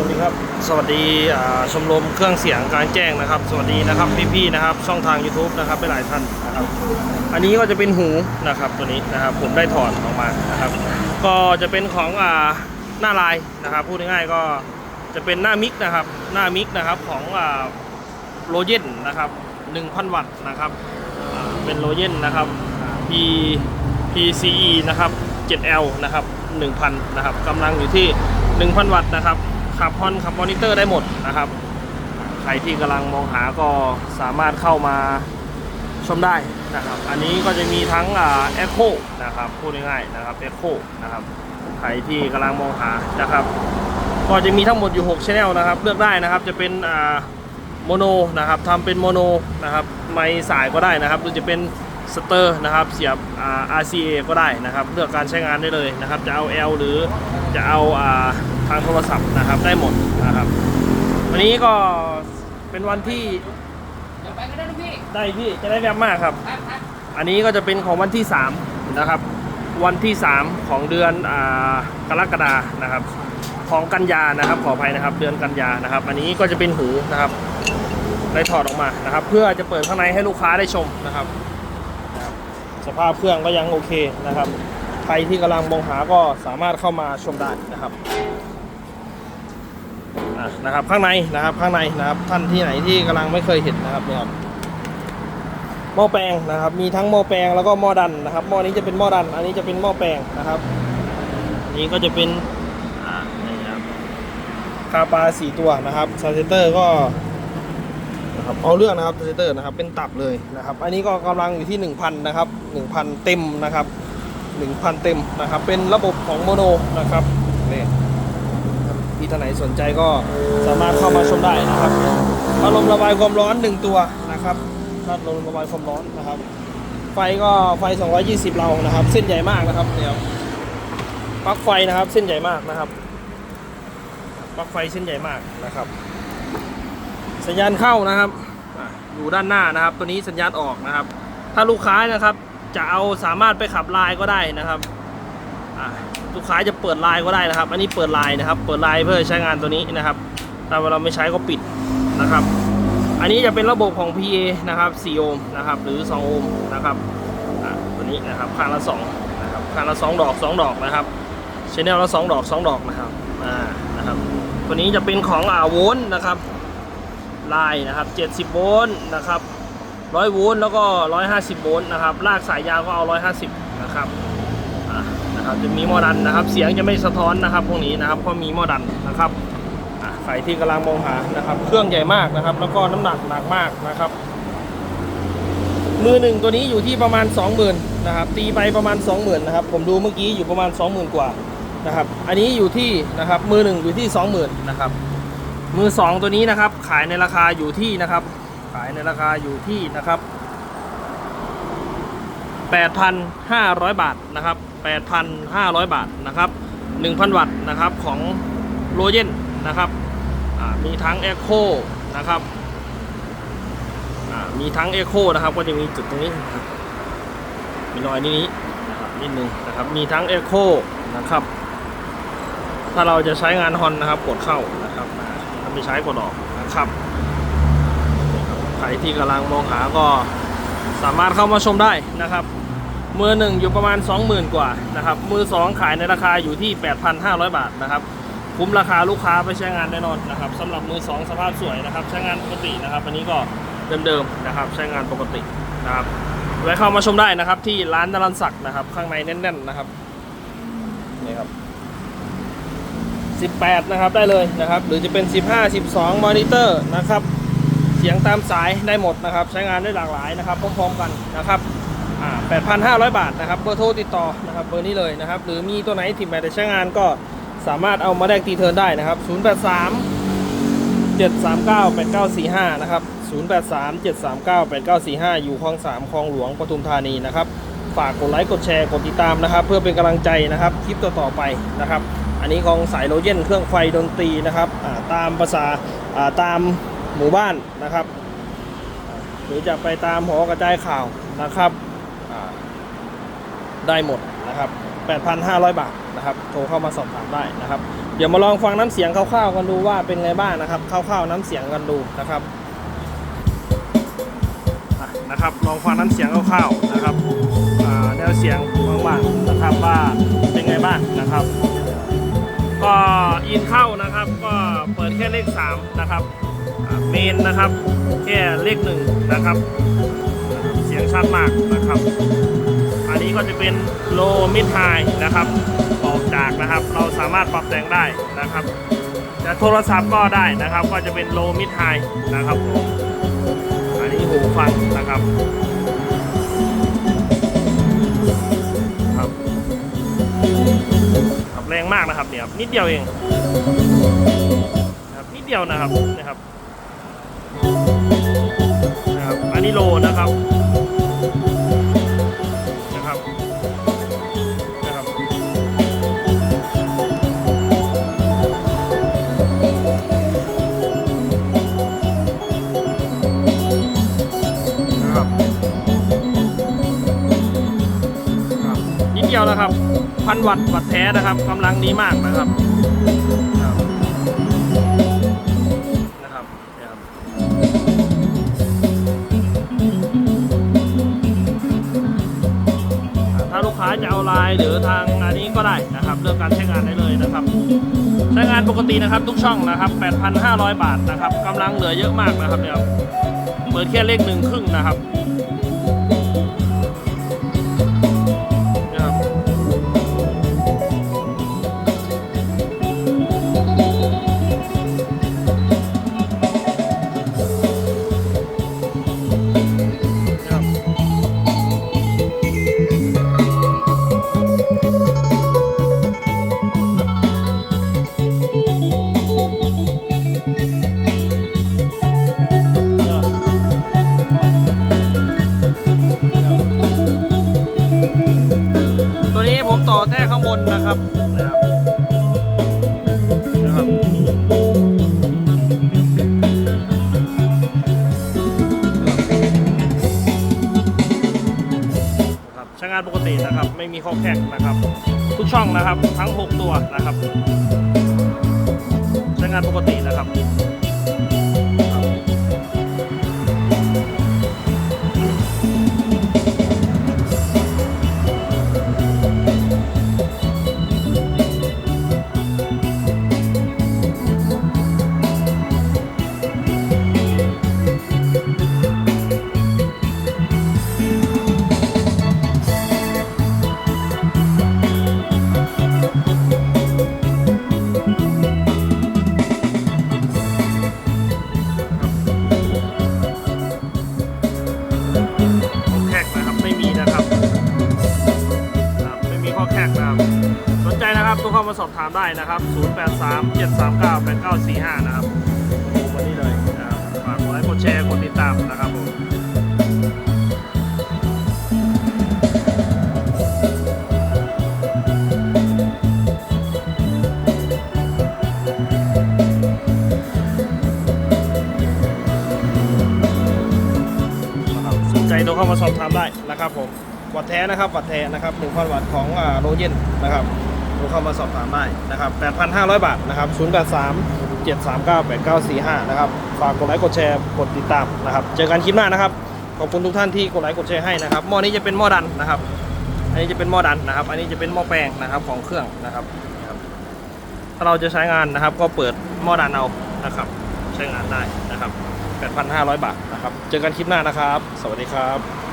สวัสดีครับ สวัสดีชมรมเครื่องเสียงกลารแจ้งนะครับ สวัสดีนะครับพี่ๆนะครับ ช่องทาง YouTube นะครับไปหลายท่านนะครับ อันนี้ก็จะเป็นหูนะครับตัวนี้นะครับ ผมได้ถอดออกมานะครับ ก็จะเป็นของอ่าหน้าลายนะครับ พูดง่ายๆก็จะเป็นหน้ามิกนะครับ หน้ามิกนะครับของอ่าโลเยนนะครับ1,000 วัตต์นะครับเป็นโลเยนนะครับ P PCE นะครับ 7L นะครับ 1,000 นะครับกำลังอยู่ที่ 1,000 วัตต์นะครับ ขับฮอนขับมอนิเตอร์ได้หมดนะครับ ใครที่กำลังมองหาก็สามารถเข้ามาชมได้นะครับ อันนี้ก็จะมีทั้งเอ่า Echo นะครับพูดง่ายๆนะครับ Echo นะครับใครที่กำลังมองหานะครับ ก็จะมีทั้งหมดอยู่6 channel นะครับ เลือกได้นะครับจะเป็นโมโนนะครับทำเป็นโมโนนะครับไม่สายก็ได้นะครับหรือจะเป็นสเตอร์นะครับเสียบ RCA ก็ได้นะครับ เลือกการใช้งานได้เลยนะครับ จะเอา L หรือจะเอา ทางโทรศัพท์นะครับได้หมดนะครับ วันนี้ก็เป็นวันที่เดี๋ยวไปก็ได้ลูกพี่ได้พี่จะได้แวบมากครับ ครับครับอันนี้ก็จะเป็นของวันที่3นะครับ วันที่ 3 ของเดือนอากรกฎานะครับ ของกันยานะครับ ขออภัยนะครับ เดือนกันยานะครับ อันนี้ก็จะเป็นหูนะครับได้ถอดออกมานะครับ เพื่อจะเปิดข้างในให้ลูกค้าได้ชมนะครับนะครับสภาพเครื่องก็ยังโอเคนะครับ ใครที่กำลังมองหาก็สามารถเข้ามาชมได้นะครับอะ นะครับข้างในนะครับข้างในนะครับท่านที่ไหนที่กำลังไม่เคยเห็นนะครับเนี่ยครับหม้อแปลงนะครับ มีทั้งหม้อแปลงแล้วก็หม้อดันนะครับหม้อนี้จะเป็นหม้อดัน อันนี้จะเป็นหม้อแปลงนะครับนี้ก็จะเป็นอ่านี่ครับคาปลาสี่ตัวนะครับซาเซเตอร์ก็นะครับเอาเรื่องนะครับซาเซเตอร์นะครับเป็นตับเลยนะครับ อันนี้ก็กำลังอยู่ที่1,000นะครับ1,000 เต็มนะครับ1,000 เต็มนะครับ เป็นระบบของโมโนนะครับ นี่ครับที่านไหนสนใจก็สามารถเข้ามาชมได้นะครับพัดลมระบายความร้อน 1 ตัวนะครับพัดลมระบายความร้อนนะครับ ไฟก็ไฟ 220 เรานะครับ เส้นใหญ่มากนะครับเดี๋ยวปลั๊กไฟนะครับเส้นใหญ่มากนะครับปลั๊กไฟเส้นใหญ่มากนะครับ สัญญาณเข้านะครับอยู่ด้านหน้านะครับ ตัวนี้สัญญาณออกนะครับ ถ้าลูกค้านะครับจะเอาสามารถไปขับไลน์ก็ได้นะครับอะ ลูกค้าจะเปิดไลน์ก็ได้นะครับ อันนี้เปิดไลน์นะครับ เปิดไลน์เพื่อใช้งานตัวนี้นะครับถ้าเราไม่ใช้ก็ปิดนะครับ อันนี้จะเป็นระบบของ PA นะครับ4โอห์มนะครับ หรือ2โอห์มนะครับอะตัวนี้นะครับข้างละ2นะครับข้างละ 2 ดอก 2 ดอกนะครับชแนลละ 2 ดอก 2 ดอกนะครับอ่านะครับ ตัวนี้จะเป็นของอ่าโวลต์นะครับลายนะครับ70โวลต์นะครับ100โวลต์แล้วก็ 150โวลต์นะครับลากสายยาวก็เอา 150 นะครับ นะครับจะมีหม้อดันนะครับ เสียงจะไม่สะท้อนนะครับ พวกนี้นะครับเพราะมีหม้อดันนะครับใครที่กำลังมองหานะครับ เครื่องใหญ่มากนะครับ แล้วก็น้ำหนักหนักมากนะครับ มือหนึ่งตัวนี้อยู่ที่ประมาณ 20,000นะครับ ตีไปประมาณ 20,000นะครับ ผมดูเมื่อกี้อยู่ประมาณ 20,000 กว่านะครับ อันนี้อยู่ที่นะครับมือหนึ่งอยู่ที่ 20,000นะครับ มือสองตัวนี้นะครับ ขายในราคาอยู่ที่นะครับ ขายในราคาอยู่ที่นะครับ8,500 บาทนะครับ 8,500 บาทนะครับ 1,000 วัตต์นะครับของโรเจนนะครับมีทั้ง Echo นะครับมีทั้ง Echo นะครับก็จะมีจุดตรงนี้นะครับมีรอยนี้นะครับนิดนึงนะครับมีทั้ง Echo นะครับถ้าเราจะใช้งานฮอนนะครับกดเข้านะครับถ้าไม่ใช้กดออกนะครับใครที่กำลังมองหาก็สามารถเข้ามาชมได้นะครับ มือหนึ่งอยู่ประมาณ 20,000 กว่านะครับ มือสองขายในราคาอยู่ที่ 8,500 บาทนะครับ คุ้มราคาลูกค้าไปใช้งานแน่นอนนะครับสำหรับมือสองสภาพสวยนะครับ ใช้งานปกตินะครับ อันนี้ก็เดิมๆนะครับ ใช้งานปกตินะครับแวะเข้ามาชมได้นะครับ ที่ร้านนรันศักดิ์นะครับ ข้างในแน่น ๆนะครับนี่ครับ 18 นะครับได้เลยนะครับ หรือจะเป็น 15 12 มอนิเตอร์นะครับ เสียงตามสายได้หมดนะครับ ใช้งานได้หลากหลายนะครับพร้อมๆกันนะครับ 8,500 บาทนะครับเบอร์โทรติดต่อนะครับเบอร์นี้เลยนะครับ หรือมีตัวไหนที่ไม่ได้ใช้งานก็สามารถเอามาแลกตีเทิร์นได้นะครับ 083 739 8945 นะครับ 083 739 8945 อยู่คลอง 3 คลองหลวงปทุมธานีนะครับ ฝากกดไลค์กดแชร์กดติดตามนะครับ เพื่อเป็นกำลังใจนะครับคลิปต่อๆไปนะครับ อันนี้ของสายโลเจนเครื่องไฟดนตรีนะครับตามภาษาตามหมู่บ้านนะครับ หรือจะไปตามหอกระจายข่าวนะครับ ได้หมดนะครับ 8,500 บาทนะครับ โทรเข้ามาสอบถามได้นะครับ เดี๋ยวมาลองฟังน้ำเสียงคร่าวๆกันดูว่าเป็นไงบ้างนะครับ คร่าวๆน้ำเสียงกันดูนะครับนะครับ ลองฟังน้ำเสียงคร่าวๆนะครับแนวเสียงบางๆนะครับว่าเป็นไงบ้างนะครับ ก็อินเข้านะครับ ก็เปิดแค่เลข3นะครับเมนนะครับ แค่เลข1นะครับ เสียงชัดมากนะครับ อันนี้ก็จะเป็นโลมิดไฮนะครับออกจากนะครับ เราสามารถปรับแต่งได้นะครับจะโทรศัพท์ก็ได้นะครับ ก็จะเป็นโลมิดไฮนะครับผมอันนี้หูฟังนะครับครับครับแรงมากนะครับเนี่ยครับนิดเดียวเองครับนิดเดียวนะครับนะครับนะครับ อันนี้โลนะครับ พันวัตต์วัตแท้นะครับกำลังนี้มากนะครับนะครับนะครับถ้าลูกค้าจะเอาลายหรือทางอันนี้ก็ได้นะครับเลือกการใช้งานได้เลยนะครับใช้งานปกตินะครับทุกช่องนะครับ 8,500 บาทนะครับกำลังเหลือเยอะมากนะครับเนี่ยเหมือนแค่เลขหนึ่งครึ่งนะครับ คนนะครับนะครับนะครับใช้งานปกตินะครับ ไม่มีข้อแข็งนะครับ ทุกช่องนะครับ ทั้ง 6 ตัวนะครับใช้งานปกตินะครับามได้นะครับ 083 739 8945 นะครับวันนี้เลยนะครับฝากกดไลค์กดแชร์กดติดตามนะครับผมสนใจโทรเข้ามาสอบถามได้นะครับผมวัดแท้นะครับวัดแท้นะครับ1,000วัตต์ของโรเจนนะครับ โทรเข้ามาสอบถามได้นะครับ 8,500 บาทนะครับ083 739 8945 นะครับ ฝากกดไลค์กดแชร์กดติดตามนะครับ เจอกันคลิปหน้านะครับ ขอบคุณทุกท่านที่กดไลค์กดแชร์ให้นะครับ หม้อนี้จะเป็นหม้อดันนะครับ อันนี้จะเป็นหม้อดันนะครับ อันนี้จะเป็นหม้อแปลงนะครับของเครื่องนะครับนะครับถ้าเราจะใช้งานนะครับ ก็เปิดหม้อดันเอานะครับ ใช้งานได้นะครับ 8,500 บาทนะครับ เจอกันคลิปหน้านะครับ สวัสดีครับ